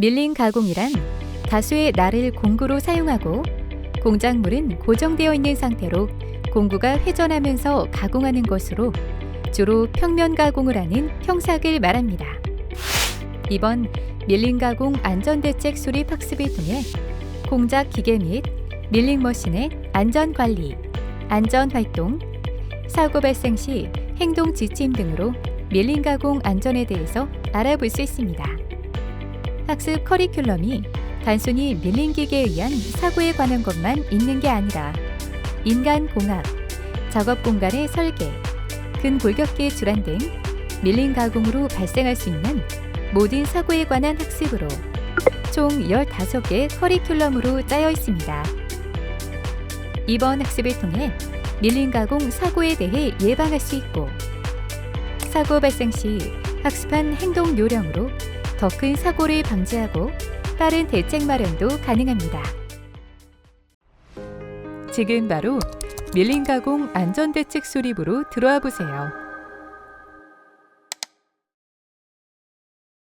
밀링 가공이란 다수의 날을 공구로 사용하고 공작물은 고정되어 있는 상태로 공구가 회전하면서 가공하는 것으로 주로 평면 가공을 하는 평삭을 말합니다. 이번 밀링 가공 안전대책 수립 학습을 통해 공작 기계 및 밀링 머신의 안전 관리, 안전 활동, 사고 발생 시 행동 지침 등으로 밀링 가공 안전에 대해서 알아볼 수 있습니다. 학습 커리큘럼이 단순히 밀링 기계에 의한 사고에 관한 것만 있는 게 아니라 인간 공학, 작업 공간의 설계, 근골격계 질환 등 밀링 가공으로 발생할 수 있는 모든 사고에 관한 학습으로 총 15개 커리큘럼으로 짜여 있습니다. 이번 학습을 통해 밀링 가공 사고에 대해 예방할 수 있고 사고 발생 시 학습한 행동 요령으로 더 큰 사고를 방지하고 빠른 대책 마련도 가능합니다. 지금 바로 밀링 가공 안전대책 수립으로 들어와 보세요.